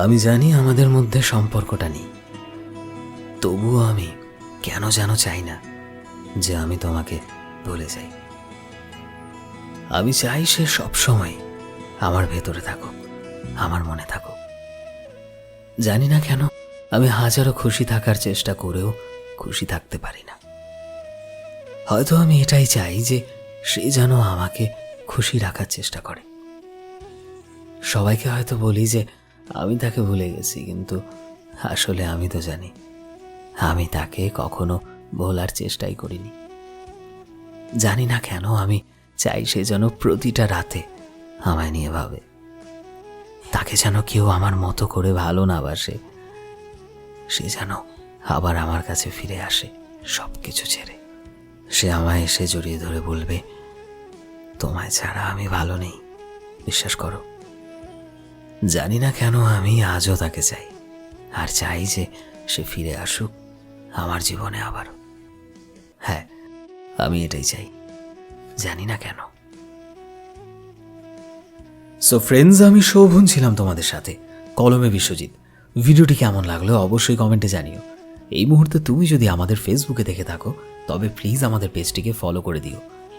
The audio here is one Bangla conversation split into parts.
আমি জানি আমাদের মধ্যে সম্পর্কটা নেই। তবুও আমি কেন যেন চাই না যে আমি তোমাকে ভুলে যাই। আমি চাই সে সবসময় আমার ভেতরে থাকুক, আমার মনে থাকুক। জানি না কেন আমি হাজারো খুশি থাকার চেষ্টা করেও খুশি থাকতে পারি না। হয়তো আমি এটাই চাই যে সে যেন আমাকে খুশি রাখার চেষ্টা করে। সবাইকে হয়তো বলি যে আমি তাকে ভুলে গেছি, কিন্তু আসলে আমি তো জানি। আমি তাকে কখনো ভোলার চেষ্টাই করিনি। জানি না কেন আমি চাই সে যেন প্রতিটা রাতে আমায় নিয়ে ভাবে। তাকে যেন কেউ আমার মতো করে ভালো না বাসে। সে যেন আবার আমার কাছে ফিরে আসে সব কিছু ছেড়ে। সে আমায় এসে জড়িয়ে ধরে বলবে, তোমায় ছাড়া আমি ভালো নেই। বিশ্বাস করো জানি না কেন আমি আজও তাকে চাই। আর চাই যে সে ফিরে আসুক আমার জীবনে আবার হ্যাঁ আমি এটাই চাই। জানি না কেন। সো ফ্রেন্ডস আমি শোভন ছিলাম তোমাদের সাথে, কলমে বিশ্বজিৎ। ভিডিওটি কেমন লাগল অবশ্যই কমেন্টে জানিও। এই মুহূর্তে তুমি যদি আমাদের ফেসবুকে দেখে থাকো, তবে প্লিজ আমাদের পেজটিকে ফলো করে দিও।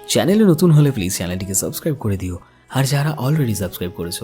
চ্যানেলে নতুন হলে প্লিজ চ্যানেলটিকে সাবস্ক্রাইব করে দিও। আর যারা অলরেডি সাবস্ক্রাইব করেছ